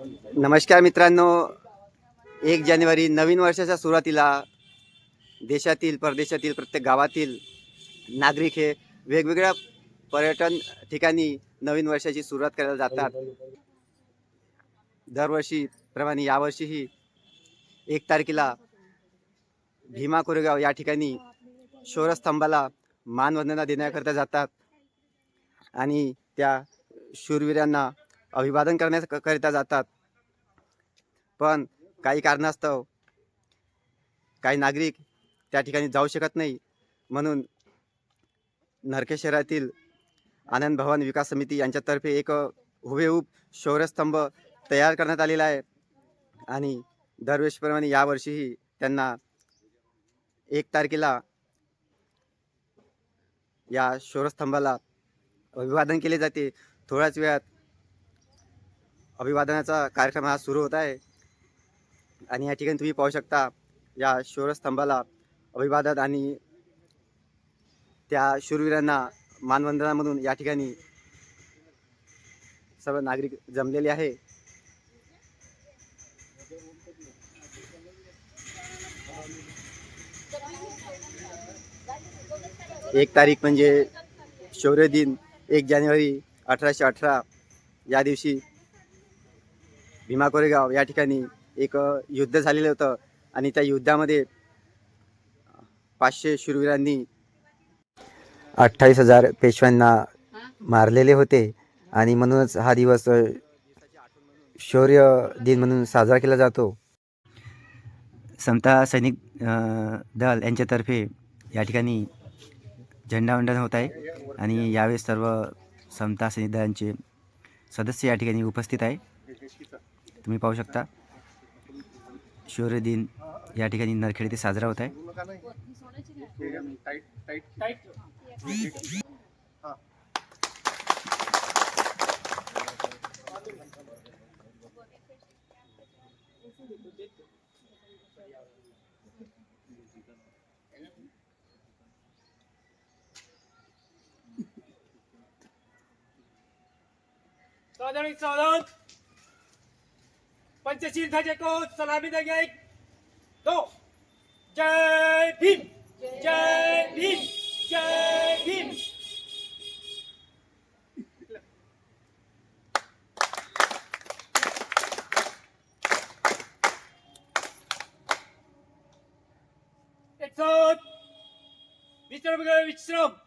नमस्कार मित्रांनो. एक जानेवारी नवीन वर्षाच्या सुरुवातीला देशातील परदेशातील प्रत्येक गावातील नागरिक हे वेगवेगळ्या पर्यटन ठिकाणी नवीन वर्षाची सुरुवात करायला जातात. दरवर्षीप्रमाणे यावर्षीही एक तारखेला भीमा कोरेगाव या ठिकाणी शौरस्तंभाला मानवंदना देण्याकरता जातात आणि त्या शूरवीरांना अभिवादन करण्याकरिता जातात. पण काही कारणास्तव काही नागरिक त्या ठिकाणी जाऊ शकत नाही. म्हणून नरके शहरातील आनंद भवन विकास समिती यांच्यातर्फे एक हुबेहूब शौर्यस्तंभ तयार करण्यात आलेला आहे. आणि दरवर्षीप्रमाणे यावर्षीही त्यांना एक तारखेला या शौरस्तंभाला अभिवादन केले जाते. थोड्याच वेळात अभिवादनाचा कार्यक्रम हा सुरू होत आहे. आणि या ठिकाणी तुम्ही पाहू शकता या शौरस्तंभाला अभिवादन आणि त्या शूरवीरांना मानवंदनामधून या ठिकाणी सर्व नागरिक जमलेले आहे. एक तारीख म्हणजे शौर्य दिन एक जानेवारी अठराशे अठरा. या दिवशी भीमा कोरेगाव या ठिकाणी एक युद्ध झालेलं होतं आणि त्या युद्धामध्ये पाचशे शूरवीरांनी अठ्ठावीस हजार पेशव्यांना मारलेले होते आणि म्हणूनच हा दिवस शौर्य दिन म्हणून साजरा केला जातो. समता सैनिक दल यांच्यातर्फे या ठिकाणी झेंडावंदन होत आहे आणि यावेळेस सर्व समता सैनिक दलांचे सदस्य या ठिकाणी उपस्थित आहे. तुम्ही पाहू शकता. शौर्य दिन या ठिकाणी नरखेड ते साजरा होत आहे. सावधान सावधान पंचशील थाचे को सलामी देंगे एक दो. जय भीम जय भीम जय भीम. एक विश्रम.